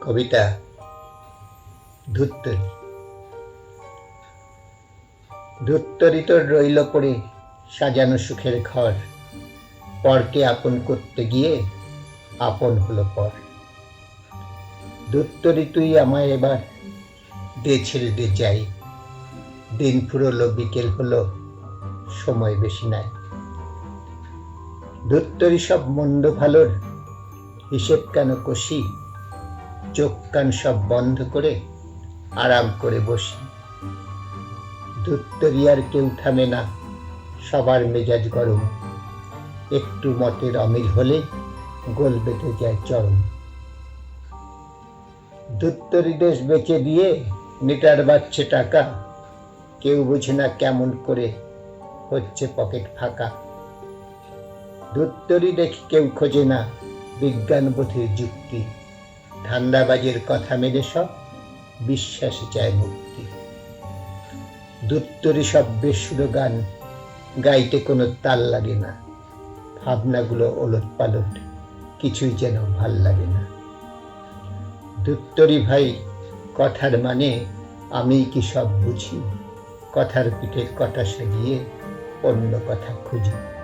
কবিতা, ধুত্তরি। ধুত্তরি তোর রইল পড়ে সাজানো সুখের ঘর। পরকে আপন করতে গিয়ে আপন হলো পর। ধুত্তরি, তুই আমায় এবার দে ছেড়ে দে যাই। দিন ফুরলো, বিকেল হলো, সময় বেশি নাই। ধুত্তরি সব মন্দ ভালোর হিসেব কেন কষি? চোখ কান সব বন্ধ করে আরাম করে বসি। ধুত্তরি আর কেউ থামে না, সবার মেজাজ গরম। একটু মতের অমিল হলে গোল বেঁধে যায় চরম। ধুত্তরি দেশ বেঁচে দিয়ে মিটার বাচ্ছে টাকা, কেউ বুঝে না কেমন করে হচ্ছে পকেট ফাঁকা। ধুত্তরি দেখি কেউ খোঁজে না বিজ্ঞান বোধের যুক্তি। ধান্দাবাজের কথা মেনে সব, বিশ্বাসে চায় মুক্তি। দুত্তরি সব বেসুর গান গাইতে কোনো তাল লাগে না। ভাবনাগুলো ওলট পালট কিছুই যেন ভালো লাগে না। দুত্তরি ভাই, কথার মানে আমি কি সব বুঝি? কথার পিঠে কটা সাজিয়ে অন্য কথা খুঁজি।